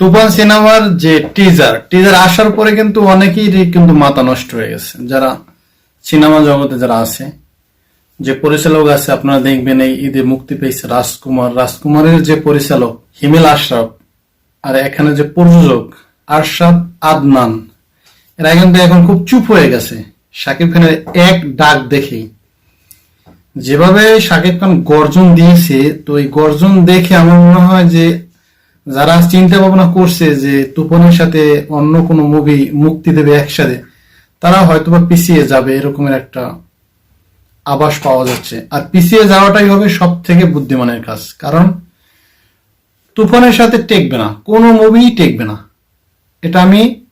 তুফান সিনেমার যে teaser teaser আসার পরে কিন্তু অনেকেই কিন্তু মাথা নষ্ট হয়ে গেছে। যারা সিনেমা জগতে যারা আছে, যে পরিচালক আছে, আপনারা দেখবেন এই ঈদে মুক্তি পেয়েছে রাজকুমার। রাজকুমারের যে পরিচালক, হিমেল আশরাফ, আর এখানে যে প্রযোজক, আরশাদ আদনান, এরা কিন্তু এখন খুব চুপ হয়ে গেছে। শাকিব খানের এক ডাক দেখেই। যেভাবে শাকিব খান গর্জন দিয়েছে, তো এই গর্জন দেখে আমার মনে হয় যে যারা চিন্তা ভাবনা করছে যে তুপনের সাথে অন্য কোনো মুভি মুক্তি দেবে একসাথে, তারা হয়তোবা পিছিয়ে যাবে এরকমের একটা আভাস পাওয়া যাচ্ছে। আর পিছিয়ে যাওয়াটাই হবে সব থেকে বুদ্ধিমানের কাজ। কারণ তুফানের সাথে টেকবে না, কোনো মুভি টেকবে না। এটা আমি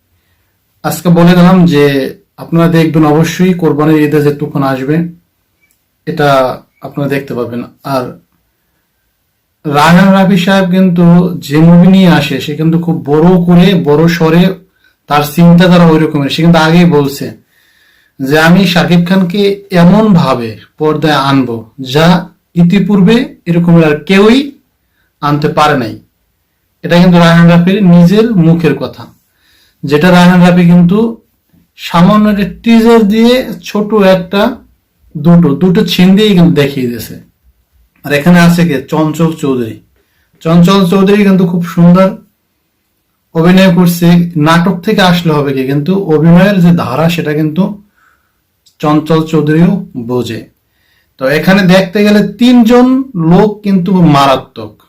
আজকে বলে দিলাম যে আপনারা দেখবেন অবশ্যই কোরবানির ঈদে যে তুফান আসবে, এটা আপনারা দেখতে পাবেন। আর রায়হান রাফি সাহেব কিন্তু যে মুভি নিয়ে আসে, সে কিন্তু খুব বড় করে, বড় স্বরে তার চিন্তাধারা ওই রকমের সে কিন্তু আগেই বলছে যে, আমি শাকিব খানকে এমন ভাবে পর্দায় আনব যা ইতিপূর্বে এরকম আর কেউই আনতে পারে নাই। এটা কিন্তু রায়হান রাফির নিজের মুখের কথা। যেটা রায়হান রাফি কিন্তু সামান্য একটা টিজার দিয়ে ছোট একটা দুটো দুটো ছিন দিয়েই কিন্তু দেখিয়ে দিয়েছে। আর এখানে আছে কে? চঞ্চল চৌধুরী। চঞ্চল চৌধুরী কিন্তু খুব সুন্দর অভিনয় করছে। নাটক থেকে আসলে হবে কি? কিন্তু অভিনয়ের যে ধারা, সেটা কিন্তু চঞ্চল চৌধুরীও বোঝে। তো এখানে দেখতে গেলে তিনজন লোক কিন্তু মারাত্মক।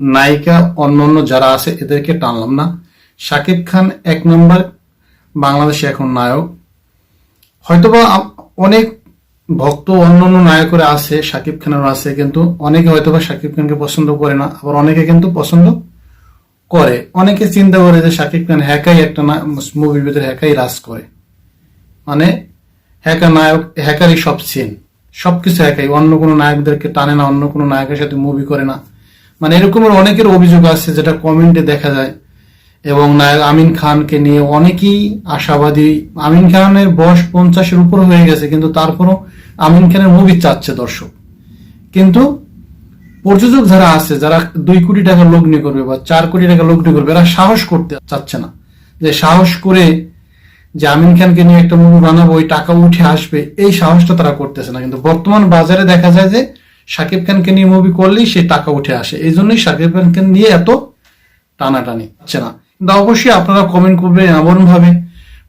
নায়িকা, অন্যান্য যারা আছে, এদেরকে টানলাম না। শাকিব খান এক নম্বর, বাংলাদেশে এখন নায়ক। হয়তোবা অনেক ভক্ত অন্য অন্য নায়করা আছে, শাকিব খানের আছে, কিন্তু অনেকে হয়তোবা শাকিব খানকে পছন্দ করে না, আবার অনেকে কিন্তু পছন্দ করে। অনেকে চিন্তা করে যে শাকিব খান হ্যাকাই একটা মুভির ভিতরে হ্যাকাই রাজ করে। মানে হ্যাকা নায়ক হ্যাকারই সব সিন সবকিছু হ্যাকাই অন্য কোনো নায়কদেরকে টানে না, অন্য কোনো নায়কের সাথে মুভি করে না। মানে এরকমের অনেকের অভিযোগ আছে যেটা কমেন্টে দেখা যায়। এবং নায়ক আমিন খানকে নিয়ে অনেকেই আশাবাদী। আমিন খানের বয়স পঞ্চাশের উপর হয়ে গেছে, কিন্তু তারপরও আমিন খানের মুভি চাচ্ছে দর্শক। কিন্তু প্রযোজক যারা আছে, যারা দুই কোটি টাকা লগ্নি করবে বা চার কোটি টাকা লগ্নি করবে, এরা সাহস করতে চাচ্ছে না। যে সাহস করে যে আমিন খানকে নিয়ে একটা মুভি বানাবো, ওই টাকা উঠে আসবে, এই সাহসটা তারা করতেছে না। কিন্তু বর্তমান বাজারে দেখা যায় যে শাকিব খানকে নিয়ে মুভি করলেই সেই টাকা উঠে আসে। এই জন্যই শাকিব খানকে নিয়ে এত টানাটানি হচ্ছে না। কিন্তু অবশ্যই আপনারা কমেন্ট করবেন এমন ভাবে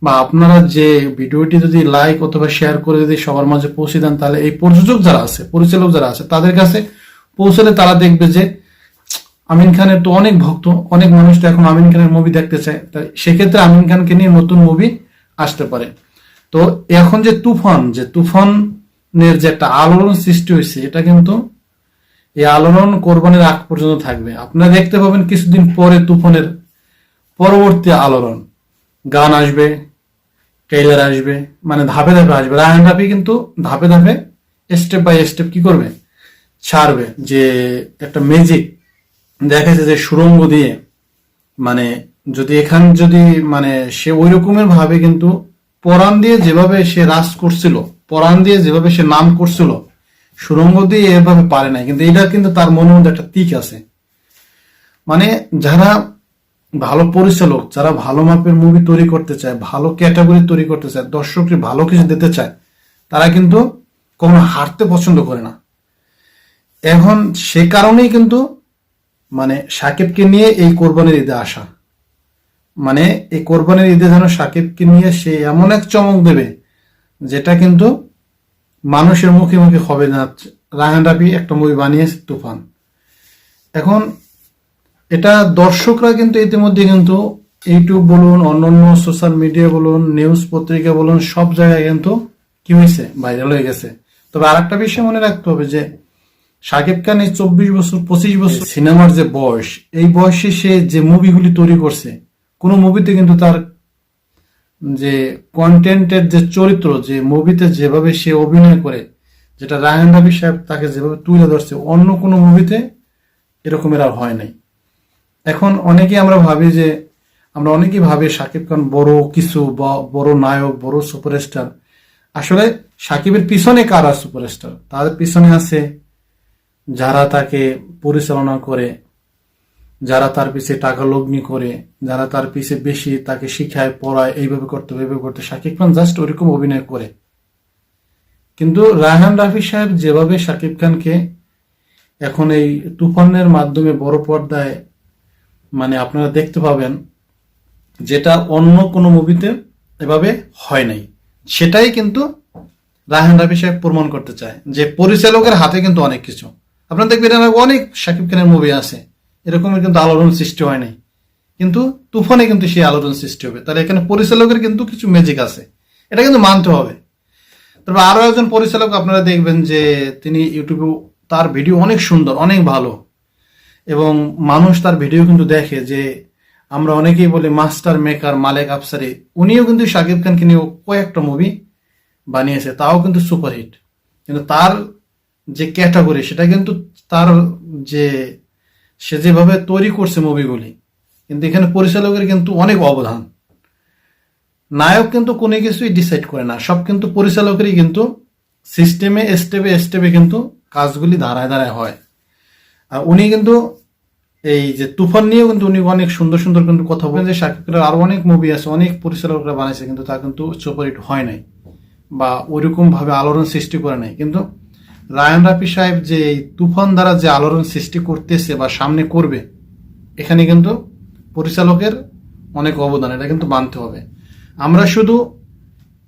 বা আপনারা যে ভিডিওটি যদি লাইক অথবা শেয়ার করে যদি সবার মাঝে পৌঁছে দেন, তাহলে এই প্রযোজক যারা আছে, পরিচালক যারা আছে, তাদের কাছে পৌঁছলে তারা দেখবে যে আমিন খানের তো অনেক ভক্ত, অনেক মানুষ তো এখন আমিন খানের মুভি দেখতে চায়। তাই সেক্ষেত্রে আমিন খানকে নিয়ে নতুন মুভি আসতে পারে। তো এখন যে তুফান, যে তুফানের যে একটা আলোড়ন সৃষ্টি হয়েছে, এটা কিন্তু এই আলোড়ন কোরবানির আগ পর্যন্ত থাকবে। আপনারা দেখতে পাবেন কিছুদিন পরে তুফানের পরবর্তী আলোড়ন। গান আসবে ট্রেলার আসবে মানে ধাপে ধাপে আসবে। রায়হান রাফি কিন্তু ধাপে ধাপে স্টেপ বাই স্টেপ কি করবে? ছাড়বে যে একটা ম্যাজিক দেখাচ্ছে যে সুরঙ্গ দিয়ে। মানে যদি এখান যদি মানে সে ওই রকমের ভাবে কিন্তু পরাণ দিয়ে যেভাবে সে রাজ করছিল, পরাণ দিয়ে যেভাবে সে নাম করছিল সুরঙ্গ দিয়ে এভাবে পারে নাই। কিন্তু এটা কিন্তু তার মনের মধ্যে একটা তিক আছে। মানে যারা ভালো পরিচালক যারা ভালো মাপের মুভি তৈরি করতে চায়, ভালো ক্যাটাগরি তৈরি করতে চায়, দর্শককে ভালো কিছু দিতে চায়, তারা কিন্তু কখনো হারতে পছন্দ করে না। এখন সে কারণেই কিন্তু মানে সাকিবকে নিয়ে এই কোরবানির ঈদে আসা। মানে এই কোরবানির ঈদে যেন সাকিবকে নিয়ে সে এমন এক চমক দেবে, যেটা কিন্তু মানুষের মুখে মুখে হবে না। রায়হান রাবি একটা মুভি বানিয়েছে, তুফান। এখন এটা দর্শকরা কিন্তু ইতিমধ্যে কিন্তু ইউটিউব বলুন অন্যান্য সোশ্যাল মিডিয়া বলুন নিউজ পত্রিকা বলুন সব জায়গায় কিন্তু কি হয়েছে? ভাইরাল হয়ে গেছে। তবে আর একটা বিষয় মনে রাখতে হবে যে শাকিব খান এই চব্বিশ বছর পঁচিশ বছর সিনেমার যে বয়স এই বয়সে সে যে মুভিগুলি তৈরি করছে কোনো মুভিতে কিন্তু তার যে কন্টেন্টের যে চরিত্র যে মুভিতে যেভাবে সে অভিনয় করে যেটা রায়ন রবি সাহেব তাকে যেভাবে তুলে ধরছে অন্য কোনো মুভিতে এরকমের আর হয় নাই। এখন অনেকেই আমরা ভাবি যে আমরা অনেকেই ভাবি শাকিব খান বড় কিছু বা বড় নায়ক বড় সুপারস্টার। আসলে সাকিবের পিছনে কারা সুপারস্টার? তাদের পিছনে আছে যারা তাকে পরিচালনা করে যারা তার পিছে টাকা লগ্নি করে যারা তার পিছে বেশি তাকে শিখায় পড়ায় এইভাবে করতে হবে, এইভাবে করতে শাকিব খান জাস্ট ওরকম অভিনয় করে। কিন্তু রায়হান রাফি সাহেব যেভাবে শাকিব খানকে এখন এই তুফানের মাধ্যমে বড় পর্দায় মানে আপনারা দেখতে পাবেন যেটা অন্য কোনো মুভিতে এভাবে হয় নাই। সেটাই কিন্তু রায়হান রাফি সাহেব প্রমাণ করতে চায় যে পরিচালকের হাতে কিন্তু অনেক কিছু। আপনারা দেখবেন অনেক শাকিব খানের মুভি আছে, এরকমের কিন্তু আলোড়ন সৃষ্টি হয় নাই। কিন্তু তুফানে কিন্তু সেই আলোড়ন সৃষ্টি হবে। তাহলে এখানে পরিচালকের কিন্তু কিছু ম্যাজিক আছে। এটা কিন্তু মানতে হবে। তবে আরও একজন পরিচালক আপনারা দেখবেন যে তিনি ইউটিউবে তার ভিডিও অনেক সুন্দর, অনেক ভালো। এবং মানুষ তার ভিডিও কিন্তু দেখে যে আমরা অনেকেই বলি মাস্টার মেকার মালেক আফসারি, উনিও কিন্তু শাকিব খানকে নিয়ে কয়েকটা মুভি বানিয়েছে, তাও কিন্তু সুপারহিট কিন্তু তার যে ক্যাটাগরি সেটা কিন্তু তার যে, সে যেভাবে তৈরি করছে মুভিগুলি কিন্তু এখানে পরিচালকের কিন্তু অনেক অবদান। নায়ক কিন্তু কোনো কিছুই ডিসাইড করে না, সব কিন্তু পরিচালকেরই কিন্তু সিস্টেমে স্টেপে স্টেপে কিন্তু কাজগুলি ধারায় ধারায় হয়। উনি কিন্তু এই যে তুফান নিয়েও কিন্তু উনি অনেক সুন্দর সুন্দর কিন্তু কথা বলেন যে শাকিব খানের আরও অনেক মুভি আছে, অনেক পরিচালকরা বানাইছে, কিন্তু তা কিন্তু সুপারহিট হয় নাই বা ওইরকম ভাবে আলোড়ন সৃষ্টি করে নাই। কিন্তু রায়ন রাফি সাহেব যে এই তুফান দ্বারা যে আলোড়ন সৃষ্টি করতেছে বা সামনে করবে, এখানে কিন্তু পরিচালকের অনেক অবদান, এটা কিন্তু মানতে হবে। আমরা শুধু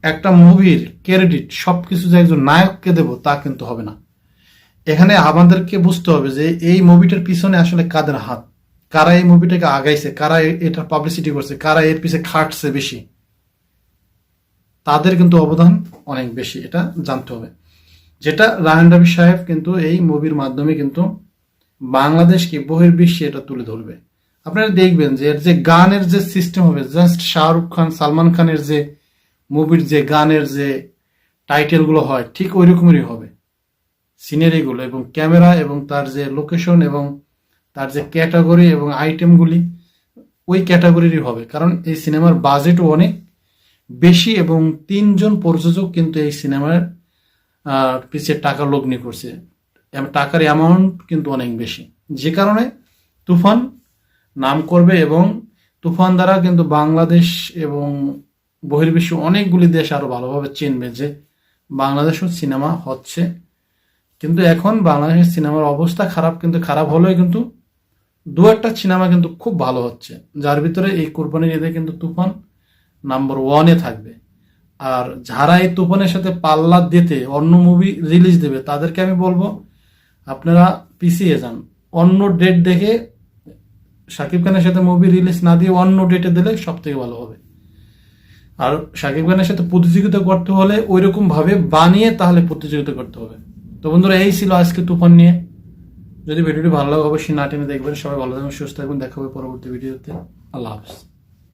একটা মুভির ক্রেডিট সবকিছু যে একজন নায়ককে দেব তা কিন্তু হবে না। এখানে আমাদেরকে বুঝতে হবে যে এই মুভিটার পিছনে আসলে কাদের হাত? কারা এই মুভিটাকে আগাইছে? কারা এ- এটার পাবলিসিটি করছে? কারা এর পিছে খাটছে বেশি? তাদের কিন্তু অবদান অনেক বেশি, এটা জানতে হবে। যেটা রায়ন রবি সাহেব কিন্তু এই মুভির মাধ্যমে কিন্তু বাংলাদেশকে বহির্বিশ্বে এটা তুলে ধরবে। আপনারা দেখবেন যে এর যে গানের যে সিস্টেম হবে জাস্ট শাহরুখ খান, সালমান খানের যে মুভির যে গানের যে টাইটেলগুলো হয়, ঠিক ওই রকমেরই হবে। সিনারিগুলো এবং ক্যামেরা এবং তার যে লোকেশন এবং তার যে ক্যাটাগরি এবং আইটেমগুলি ওই ক্যাটাগরিরই হবে। কারণ এই সিনেমার বাজেটও অনেক বেশি এবং তিনজন প্রযোজক কিন্তু এই সিনেমার আহ, পিছে টাকা লগ্নি করছে। টাকার অ্যামাউন্ট কিন্তু অনেক বেশি। যে কারণে তুফান নাম করবে এবং তুফান দ্বারা কিন্তু বাংলাদেশ এবং বহির্বিশ্ব অনেকগুলি দেশ আরও ভালোভাবে চিনবে যে বাংলাদেশও সিনেমা হচ্ছে। কিন্তু এখন বাংলাদেশের সিনেমার অবস্থা খারাপ, কিন্তু খারাপ হলেও কিন্তু দু একটা সিনেমা কিন্তু খুব ভালো হচ্ছে। যার ভিতরে এই কোরবানির ঈদে কিন্তু তুফান নাম্বার ওয়ানে থাকবে। আর যারা এই তুফানের সাথে পাল্লা দিতে, অন্য মুভি রিলিজ দেবে, তাদেরকে আমি বলব, আপনারা পিছিয়ে যান। অন্য ডেট দেখে শাকিব খানের সাথে মুভি রিলিজ না দিয়ে অন্য ডেটে দিলে সব থেকে ভালো হবে। আর শাকিব খানের সাথে প্রতিযোগিতা করতে হলে ভাবে বানিয়ে তাহলে প্রতিযোগিতা করতে হবে। তো বন্ধুরা, এই ছিল আজকে তুফান নিয়ে। যদি ভিডিওটি ভালো লাগে, অবশ্যই না টেনে দেখবেন। সবাই ভালো থাকবেন, সুস্থ থাকবেন। দেখা হবে পরবর্তী ভিডিওতে। আল্লাহ হাফিজ।